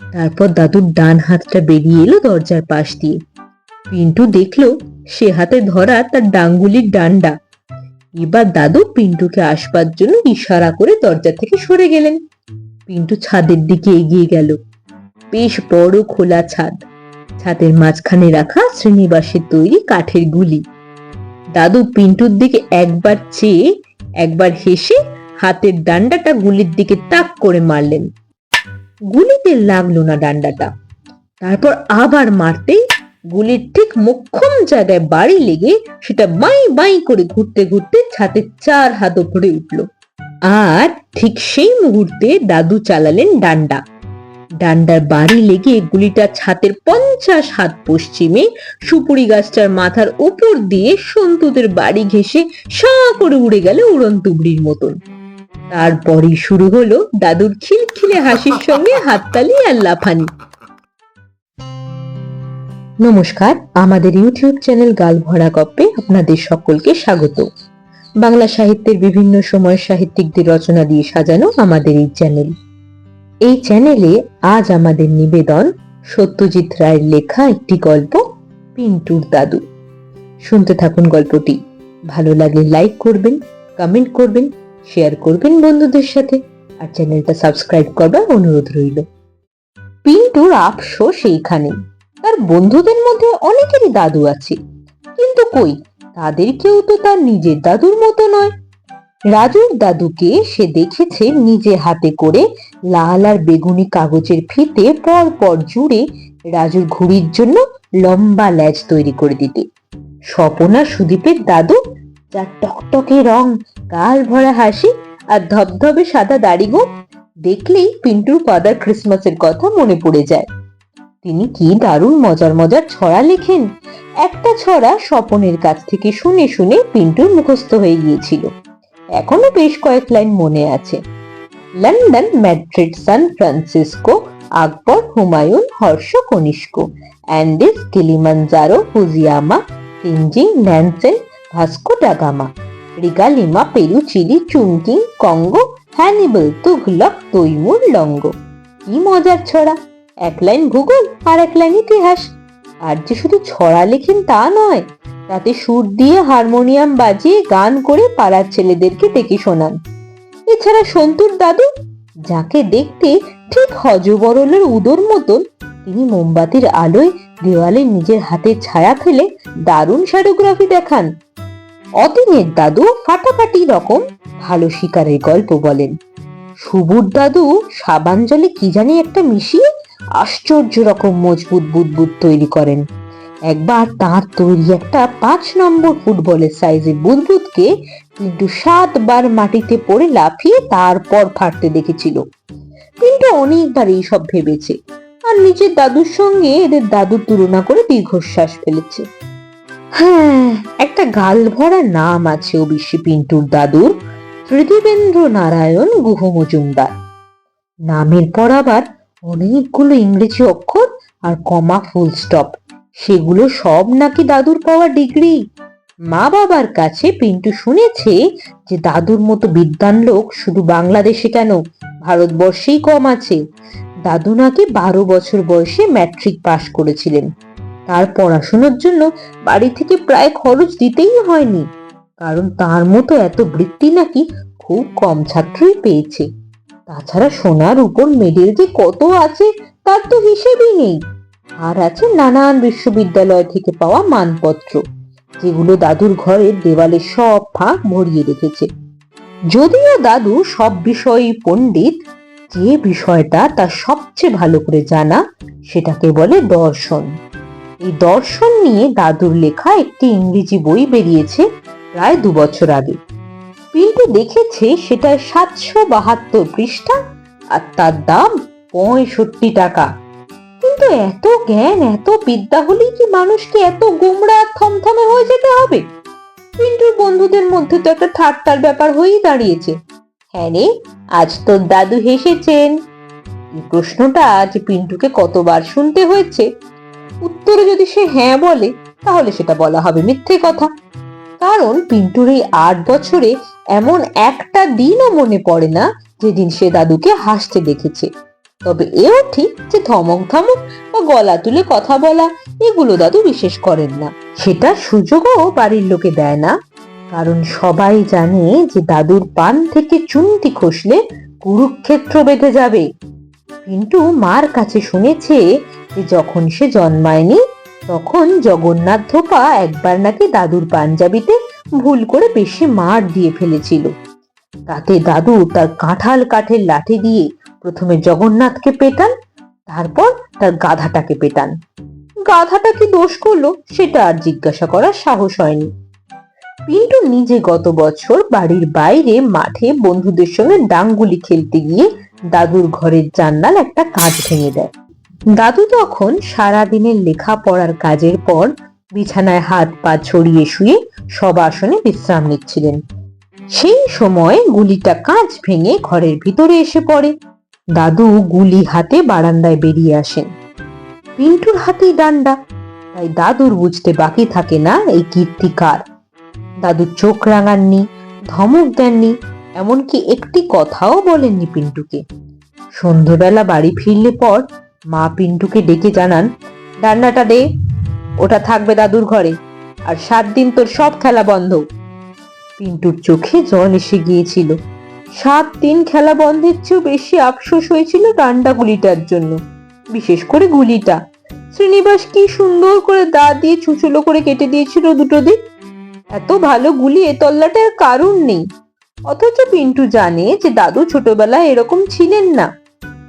তারপর দাদুর ডান হাতটা বেরিয়ে এলো দরজার পাশ দিয়ে। পিন্টু দেখল সে হাতে ধরা তার ডাঙ্গুলির ডান্ডা। এবার দাদু পিন্টুকে আসবার জন্য ইশারা করে দরজা থেকে সরে গেলেন। পিন্টু ছাদের দিকে এগিয়ে গেল। বেশ বড় খোলা ছাদ। ছাদের মাঝখানে রাখা শ্রীনিবাসের তৈরি কাঠের গুলি। দাদু পিন্টুর দিকে একবার চেয়ে, একবার হেসে হাতের ডান্ডাটা গুলির দিকে তাক করে মারলেন। গুলিতে লাগল না ডান্ডাটা। তারপর আবার মারতেই গুলির ঠিক মোক্ষম জায়গায় বাড়ি লেগে সেটা বাই বাই করে ঘুরতে ঘুরতে ছাদের চার হাত উপরে উঠল। আর ঠিক সেই মুহূর্তে দাদু চালালেন ডান্ডা। ডান্ডার বাড়ি লেগে গুলিটা ছাতের পঞ্চাশ হাত পশ্চিমে সুপুরি গাছটার মাথার উপর দিয়ে সন্তুদের বাড়ি ঘেসে সা করে উড়ে গেল উড়ন তুবড়ির মতন। তারপরই শুরু হলো দাদুর খিলখিলে হাসির সঙ্গে হাততালি আর লাফানি। নমস্কার, আমাদের ইউটিউব চ্যানেল গাল ভরা গপ্পে আপনাদের সকলকে স্বাগত। বাংলা সাহিত্যের বিভিন্ন সময় সাহিত্যিকদের রচনা দিয়ে সাজানো আমাদের এই চ্যানেল। এই চ্যানেলে আজ আমাদের নিবেদন সত্যজিৎ রায়ের লেখা একটি গল্প, পিন্টুর দাদু। শুনতে থাকুন গল্পটি। ভালো লাগলে লাইক করবেন, কমেন্ট করবেন শেয়ার করবেন বন্ধুদের সাথে আর চ্যানেলটা সাবস্ক্রাইব করবার অনুরোধ রইল। পিন্টুর আফসোস সেইখানে। তার বন্ধুদের মধ্যে অনেকেরই দাদু আছে। কিন্তু কই, তাদের কেউ তো তার নিজের দাদুর মতো নয়। রাজুর দাদুকে সে দেখেছে নিজে হাতে করে লাল আর বেগুনি কাগজের ফিতে পর পর জুড়ে রাজুর ঘুড়ির জন্য লম্বা ল্যাজ তৈরি করে দিতে। স্বপনা সুদীপের দাদু যার টকটকে রং, গাল ভরা হাসি আর ধবধবে সাদা দাড়ি গোঁফ দেখলেই পিন্টুর ফাদার ক্রিসমাসের কথা মনে পড়ে যায়। তিনি কি দারুণ মজার মজার ছড়া লেখেন? একটা ছড়া স্বপনের কাছ থেকে শুনে শুনে পিন্টুর মুখস্থ হয়ে গিয়েছিল। এখনও বেশ কয়েক লাইন মনে আছে। London, Madrid, San Francisco, Akbar, Humayun, Harsha, Kanishka, Andes Kilimanjaro Fujiyama Tenzing Nansen Vasco da Gama রিগালিমা Peru, Chile Chungking Congo, Hannibal, Tughlaq, Timur, Lang. কি মজার ছড়া! এক লাইন ভূগোল আর এক লাইন ইতিহাস। আর যে শুধু ছড়া লেখেন তা নয়, তাতে সুর দিয়ে হারমোনিয়াম বাজিয়ে গান করে পাড়ার ছেলেদেরকে ডেকে শোনান। এছাড়া সন্তুর দাদু, যাকে দেখতে ঠিক হজবরলের উদর মতন তিনি মোমবাতির আলোয় দেওয়ালে নিজের হাতের ছায়া ফেলে দারুণ শ্যাডোগ্রাফি দেখান। অতীনের দাদু ফাটাফাটি রকম ভালো শিকারের গল্প বলেন। সুবুর দাদু সাবান জলে কি জানি একটা মিশিয়ে আশ্চর্য রকম মজবুত বুদবুদ তৈরি করেন। একবার তার তৈরি একটা পাঁচ নম্বর ফুটবলের সাইজের বুদবুদকে কিন্তু সাতবার মাটিতে পড়ে লাফিয়ে তারপর ফাটতে দেখেছিল। কিন্তু অনেকবার এইসব ভেবেছে। আর নিজের দাদুর সঙ্গে এদের দাদুর তুলনা করে দীর্ঘশ্বাস ফেলেছে। হ্যাঁ একটা গাল ভরা নাম আছে অবশ্যই পিন্টুর দাদুর ত্রিদিবেন্দ্র নারায়ণ গুহ মজুমদার। নামের পর আবার অনেকগুলো ইংরেজি অক্ষর আর কমা ফুল স্টপ সেগুলো সব নাকি দাদুর পাওয়া ডিগ্রি। মা বাবার কাছে পিন্টু শুনেছে যে দাদুর মতো বিদ্বান লোক শুধু বাংলাদেশে কেন, ভারতবর্ষেই কম আছে। দাদু নাকি বারো বছর বয়সে ম্যাট্রিক পাশ করেছিলেন। তার পড়াশোনার জন্য বাড়ি থেকে প্রায় খরচ দিতেই হয়নি। কারণ তার মতো এত বৃত্তি নাকি খুব কম ছাত্রই পেয়েছে। তাছাড়া সোনার উপর মেডেল যে কত আছে, তার তো হিসেবই নেই। আর আছে নানান বিশ্ববিদ্যালয় থেকে পাওয়া মানপত্র, যেগুলো দাদুর ঘরের দেওয়ালে সব ফাঁক ভরিয়ে রেখেছে। যদিও দাদু সব বিষয়েই পণ্ডিত যে বিষয়টা তার সবচেয়ে ভালো করে জানা, সেটাকে বলে দর্শন। এই দর্শন নিয়ে দাদুর লেখা একটি ইংরেজি বই বেরিয়েছে প্রায় দু বছর আগে। পিন্টু দেখেছে সেটা সাতশো বাহাত্তর পৃষ্ঠা আর তার দাম পঁয়ষট্টি টাকা। কিন্তু এত জ্ঞান, এত বিদ্যা হলেই কি মানুষকে এত গোমড়া আর থমথমে হয়ে যেতে হবে? পিন্টুর বন্ধুদের মধ্যে তো একটা ঠাট্টার ব্যাপার হয়েই দাঁড়িয়েছে। হ্যাঁ রে, আজ তোর দাদু হেসেছেন। এই প্রশ্নটা আজ পিন্টুকে কতবার শুনতে হয়েছে? উত্তরে যদি সে হ্যাঁ বলে, তাহলে সেটা বলা হবে মিথ্যে কথা। কারণ পিন্টুর এই আট বছরে এমন একটা দিনও মনে পড়ে না, যেদিন সে দাদুকে হাসতে দেখেছে। তবে এও ঠিক যে ধমক ধমক বা গলা তুলে কথা বলা, এগুলো দাদু বিশেষ করেন না। সেটা সুযোগও বাড়ির লোকে দেয় না। কারণ সবাই জানে যে দাদুর পান থেকে চুনটি খসলে কুরুক্ষেত্র বেঁধে যাবে। পিন্টু মার কাছে শুনেছে যে যখন সে জন্মায়নি, তখন জগন্নাথ ধোপা একবার নাকি দাদুর পাঞ্জাবিতে ভুল করে বেশি মার দিয়ে ফেলেছিল। তাতে দাদু তার কাঁঠাল কাঠের লাঠি দিয়ে প্রথমে জগন্নাথকে পেটান, তারপর তার গাধাটাকে পেটান। গাধাটা কি দোষ করল, সেটা আর জিজ্ঞাসা করার সাহস হয়নি। পিন্টু নিজে গত বছর বাড়ির বাইরে মাঠে বন্ধুদের সঙ্গে ডাঙ্গুলি খেলতে গিয়ে দাদুর ঘরের জান্নাল একটা কাজ ভেঙে দেয়। দাদু তখন সারাদিনের লেখাপড়ার কাজের পর বিছানায় হাত পা ছড়িয়ে শুয়ে সব আসনে বিশ্রাম নিচ্ছিলেন। সেই সময় গুলিটা কাঁচ ভেঙে ঘরের ভিতরে এসে পড়ে। দাদু গুলি হাতে বারান্দায় বেরিয়ে আসেন। পিন্টুর হাতেই ডান্ডা, তাই দাদুর বুঝতে বাকি থাকে না এই কীর্তিকার। দাদু চোখ রাঙাননি, ধমক দেননি, এমনকি একটি কথাও বলেননি পিন্টুকে। সন্ধেবেলা বাড়ি ফিরলে পর মা পিন্টুকে ডেকে জানান, ডান্নাটা দে, ওটা থাকবে দাদুর ঘরে, আর সাত দিন তোর সব খেলা বন্ধ। পিন্টুর চোখে জল এসে গিয়েছিল। সাত দিন খেলা বন্ধের চেয়েও বেশি আফসোস হয়েছিল ডান্ডা গুলিটার জন্য, বিশেষ করে গুলিটা। শ্রীনিবাস কি সুন্দর করে দা দিয়ে ছুচুলো করে কেটে দিয়েছিল দুটো দিক এত ভালো গুলি এ তল্লাটার কারণ নেই। অথচ পিন্টু জানে যে দাদু ছোটবেলায় এরকম ছিলেন না।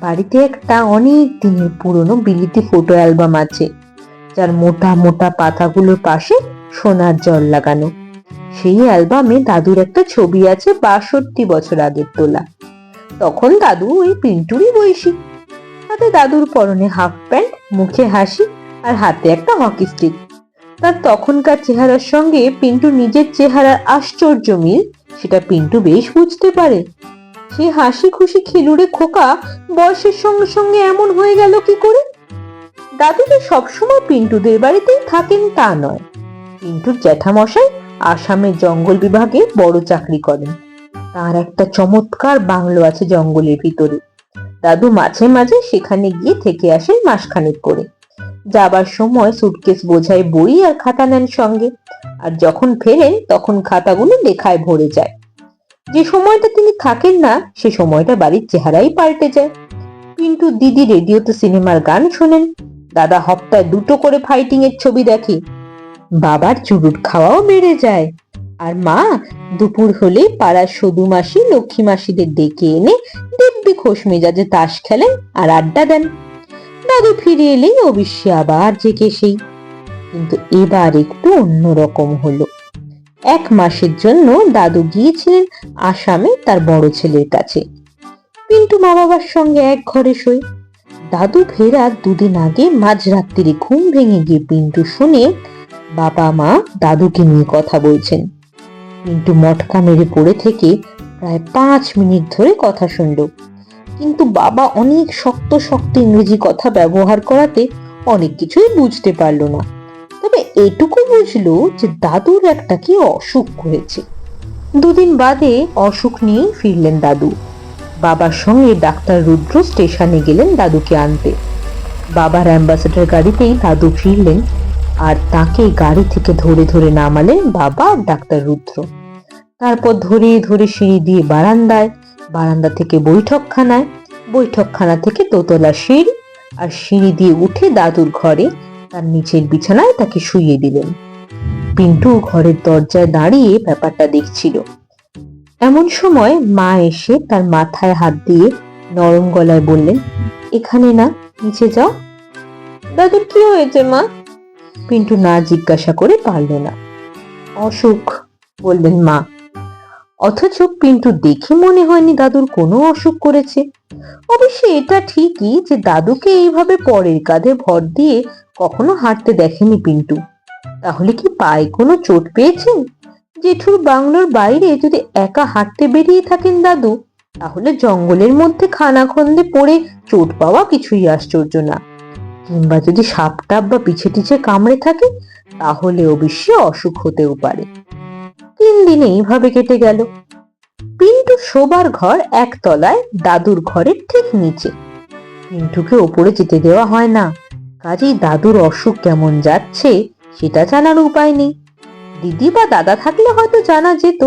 বাড়িতে একটা অনেক দিনের পুরনো বিলিতি ফটো অ্যালবাম আছে, যার মোটা মোটা পাতাগুলোর পাশে সোনার জল লাগানো। সেই অ্যালবামে দাদুর একটা ছবি আছে বাষট্টি বছর আগের তোলা। তখন দাদু ওই পিন্টুরই বয়সী। তাতে দাদুর পরনে হাফ প্যান্ট, মুখে হাসি আর হাতে একটা হকি স্টিক। তার তখনকার চেহারার সঙ্গে পিন্টু নিজের চেহারার আশ্চর্য মিল, সেটা পিন্টু বেশ বুঝতে পারে। সে হাসি খুশি খেলুড়ে খোকা বয়সের সঙ্গে সঙ্গে এমন হয়ে গেল কি করে? দাদু যে সবসময় পিন্টুদের বাড়িতেই থাকেন তা নয়। পিন্টুর জ্যাঠামশাই আসামের জঙ্গল বিভাগে বড় চাকরি করেন। তার একটা চমৎকার বাংলো আছে জঙ্গলের ভিতরে। দাদু মাঝে মাঝে সেখানে গিয়ে থেকে আসেন মাসখানেক করে। যাবার সময় সুটকেস বোঝায় বই আর খাতা নেন সঙ্গে। আর যখন ফেরেন, তখন খাতাগুলো লেখায় ভরে যায়। যে সময়টা তিনি থাকেন না, সে সময়টা বাড়ির চেহারাই পাল্টে যায়। পিন্টু দিদি রেডিওতে সিনেমার গান শোনেন। দাদা হপ্তায় দুটো করে ফাইটিং এর ছবি দেখে। বাবার চুরুট খাওয়াও বেড়ে যায়। আর মা দুপুর হলে পাড়ার সদু মাসি, লক্ষ্মী মাসিদের ডেকে এনে দিব্যি খোশ মেজাজে তাস খেলেন আর আড্ডা দেন। দাদু ফিরে এলেই অবশ্যই আবার জেগে সেই। কিন্তু এবার একটু অন্যরকম হলো। এক মাসের জন্য দাদু গিয়েছিলেন আসামে তার বড় ছেলের কাছে। পিন্টু মা বাবার সঙ্গে এক ঘরে শোয়। দাদু ফেরার দুদিন আগে মাঝরাত্রিরে ঘুম ভেঙে গিয়ে পিন্টু শুনে, বাবা মা, দাদুকে নিয়ে কথা বলছেন। পিন্টু মটকা মেরে পড়ে থেকে প্রায় পাঁচ মিনিট ধরে কথা শুনল। কিন্তু বাবা অনেক শক্ত শক্ত ইংরেজি কথা ব্যবহার করাতে অনেক কিছুই বুঝতে পারল না। তবে এটুকু বুঝলো যে দাদুর একটা কি অসুখ হয়েছে। দুদিন বাদে অসুখ নিয়েই ফিরলেন দাদু। বাবার সঙ্গে ডাক্তার রুদ্র স্টেশনে গেলেন দাদুকে আনতে। বাবার অ্যাম্বাসেডার গাড়িতেই দাদু ফিরলেন আর তাকে গাড়ি থেকে ধরে ধরে নামালেন বাবা আর ডাক্তার রুদ্র। তারপর ধরে ধরে সিঁড়ি দিয়ে বারান্দায় বারান্দা থেকে বৈঠকখানায়, বৈঠকখানা থেকে দোতলা সিঁড়ি আর সিঁড়ি দিয়ে উঠে দাদুর ঘরে তার নিচের বিছানায় তাকে শুইয়ে দিলেন। পিন্টু ঘরের দরজায় দাঁড়িয়ে ব্যাপারটা দেখছিল। এমন সময় মা এসে তার মাথায় হাত দিয়ে নরম গলায় বললেন, এখানে না, নিচে যাও। দাদুর কি হয়েছে মা? পিন্টু না জিজ্ঞাসা করে পারল না। অসুখ, বললেন মা। অথচ পিন্টু দেখে মনে হয়নি দাদুর কোনো অসুখ করেছে। অবশ্য এটা ঠিকই যে দাদুকে এইভাবে পরের কাঁধে ভর দিয়ে কখনো হাঁটতে দেখেনি পিন্টু। তাহলে কি পায়ে কোনো চোট পেয়েছেন? জেঠুর বাংলোর বাইরে যদি একা হাঁটতে বেরিয়ে থাকেন দাদু, তাহলে জঙ্গলের মধ্যে খানাখন্দে পড়ে চোট পাওয়া কিছুই আশ্চর্য না। কিংবা যদি সাপ টাপ বা পিছে টিছে কামড়ে থাকে, তাহলে অবশ্যই অসুখ হতেও পারে। তিন দিনে এইভাবে কেটে গেল। পিন্টু শোবার ঘর একতলায়, দাদুর ঘরের ঠিক নিচে। পিন্টুকে ওপরে যেতে দেওয়া হয় না। কাজেই দাদুর অসুখ কেমন যাচ্ছে সেটা জানার উপায় নেই। দিদি বা দাদা থাকলে হয়তো জানা যেত,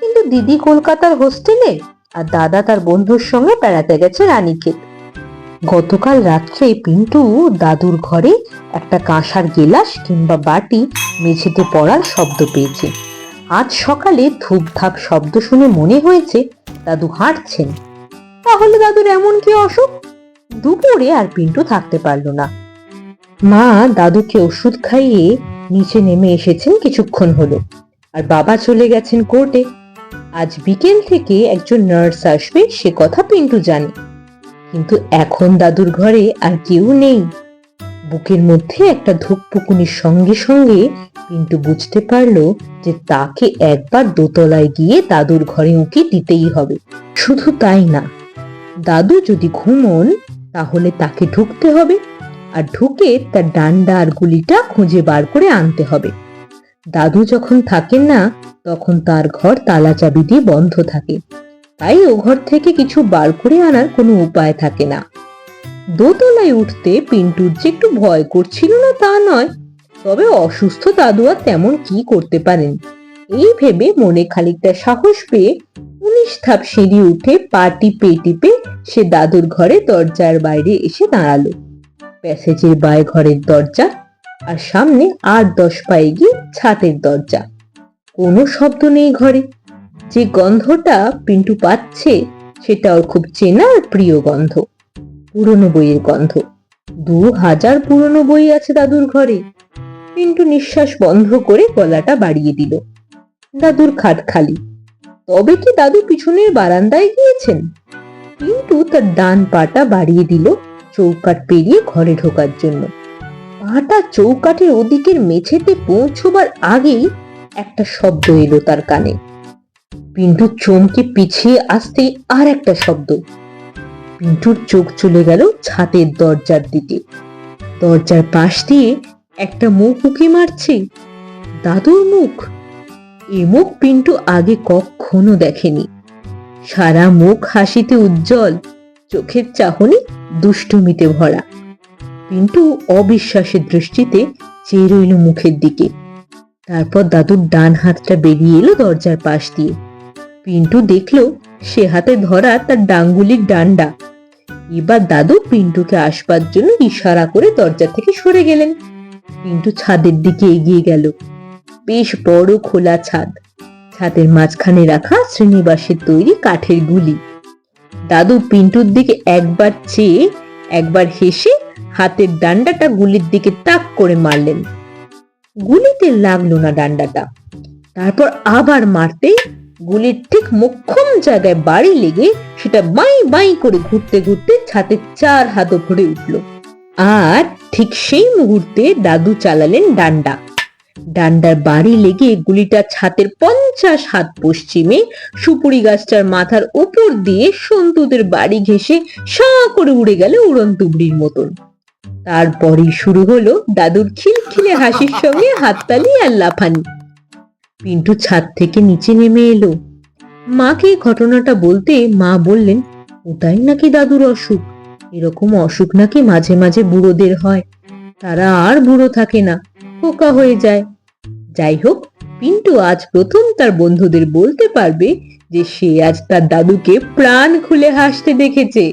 কিন্তু দিদি কলকাতার হোস্টেলে আর দাদা তার বন্ধুর সঙ্গে বেড়াতে গেছে রানীক্ষেত। গতকাল রাত্রে পিন্টু দাদুর ঘরে একটা কাঁসার গেলাস কিংবা বাটি মেঝেতে পড়ার শব্দ পেয়েছে। আজ সকালে ধূপধাপ শব্দ শুনে মনে হয়েছে দাদু হাঁটছেন। তাহলে দাদুর এমন কি অসুখ? দুপুরে আর পিন্টু থাকতে পারল না। মা দাদুকে ওষুধ খাইয়ে নিচে নেমে এসেছেন কিছুক্ষণ হলো আর বাবা চলে গেছেন কোর্টে। আজ বিকেল থেকে একজন নার্স আসবে, সে কথা পিন্টু জানে। কিন্তু এখন দাদুর ঘরে আর কেউ নেই। বুকের মধ্যে একটা ধূপপুকুনির সঙ্গে সঙ্গে পিন্টু বুঝতে পারল যে তাকে একবার দোতলায় গিয়ে দাদুর ঘরে উঁকি দিতেই হবে। শুধু তাই না, দাদু যদি ঘুমন, তাহলে তাকে ঢুকতে হবে আর ঢুকে তার ডান্ডা আর গুলিটা খুঁজে বার করে আনতে হবে। দাদু যখন থাকেন না, তখন তার ঘর তালা চাবি দিয়ে বন্ধ থাকে। তাই ও ঘর থেকে কিছু বার করে আনার কোনো উপায় থাকে না। দোতলায় উঠতে পিন্টুর যে একটু ভয় করছিল না তা নয় তবে অসুস্থ দাদু আর তেমন কি করতে পারেন? এই ভেবে মনে খানিকটা সাহস পেয়ে উনিশ ধাপ সিঁড়ি উঠে পা টিপে টিপে সে দাদুর ঘরে দরজার বাইরে এসে দাঁড়াল। প্যাসেজের বাই ঘরের দরজা আর সামনে আট দশ পায়ে গিয়ে ছাতের দরজা। কোনো শব্দ নেই ঘরে। যে গন্ধটা পিন্টু পাচ্ছে সেটা ওর খুব চেনা আর প্রিয় গন্ধ। পুরনো বইয়ের গন্ধ। দু হাজার পুরনো বই আছে দাদুর ঘরে। পিন্টু নিঃশ্বাস বন্ধ করে গলাটা বাড়িয়ে দিল। দাদুর খাট খালি। তবে কি দাদু পিছনের বারান্দায় গিয়েছেন? পিন্টু তার ডান পাটা বাড়িয়ে দিল চৌকাট পেরিয়ে ঘরে ঢোকার জন্য। পাটা চৌকাঠের ওদিকের মেঝেতে পৌঁছবার আগেই একটা শব্দ এলো তার কানে। পিন্টু চমকে পিছিয়ে আসতে আর একটা শব্দ। পিন্টুর চোখ চলে গেল ছাতের দরজার দিকে। দরজার পাশ দিয়ে একটা মুখ উঁকি মারছে? দাদুর মুখ? এ মুখ পিন্টু আগে কখনো দেখেনি। সারা মুখ হাসিতে উজ্জ্বল, চোখের চাহনি দুষ্টুমিতে ভরা। পিন্টু অবিশ্বাসের দৃষ্টিতে চেয়ে রইল মুখের দিকে। তারপর দাদুর ডান হাতটা বেরিয়ে এলো দরজার পাশ দিয়ে। পিন্টু দেখল সে হাতে ধরা তার ডাঙ্গুলির ডান্ডা। এবার দাদু পিন্টুকে আসবার জন্য ইশারা করে দরজা থেকে সরে গেলেন। পিন্টু ছাদের দিকে এগিয়ে গেল। বেশ বড় খোলা ছাদ। ছাদের মাঝখানে রাখা শ্রীনিবাসের তৈরি কাঠের গুলি। দাদু পিন্টুর দিকে একবার চেয়ে, একবার হেসে হাতের ডান্ডাটা গুলির দিকে তাক করে মারলেন। গুলিতে লাগল না ডান্ডাটা। তারপর আবার মারতে গুলির ঠিক মোক্ষম জায়গায় বাড়ি লেগে সেটা বাই বাই করে ঘুরতে ঘুরতে ছাতের চার হাত ভরে উঠল। আর ঠিক সেই মুহূর্তে দাদু চালালেন ডান্ডা। ডান্ডার বাড়ি লেগে গুলিটা ছাতের পঞ্চাশ হাত পশ্চিমে সুপুরি গাছটার মাথার উপর দিয়ে সন্তুদের বাড়ি ঘেসে সা করে উড়ে গেল উড়ন্ত বুড়ির মতন। তারপরই শুরু হলো দাদুর খিলখিলে হাসির সঙ্গে হাততালি আর লাফানি। পিন্টু ছাদ থেকে নিচে নেমে এলো। মাকে ঘটনাটা বলতে মা বললেন, ওটাই নাকি দাদুর অসুখ? এরকম অসুখ নাকি মাঝে মাঝে বুড়োদের হয়। তারা আর বুড়ো থাকে না পোকা হয়ে যায়। যাই হোক, পিন্টু আজ প্রথম তার বন্ধুদের বলতে পারবে যে সে আজ তার দাদুকে প্রাণ খুলে হাসতে দেখেছে।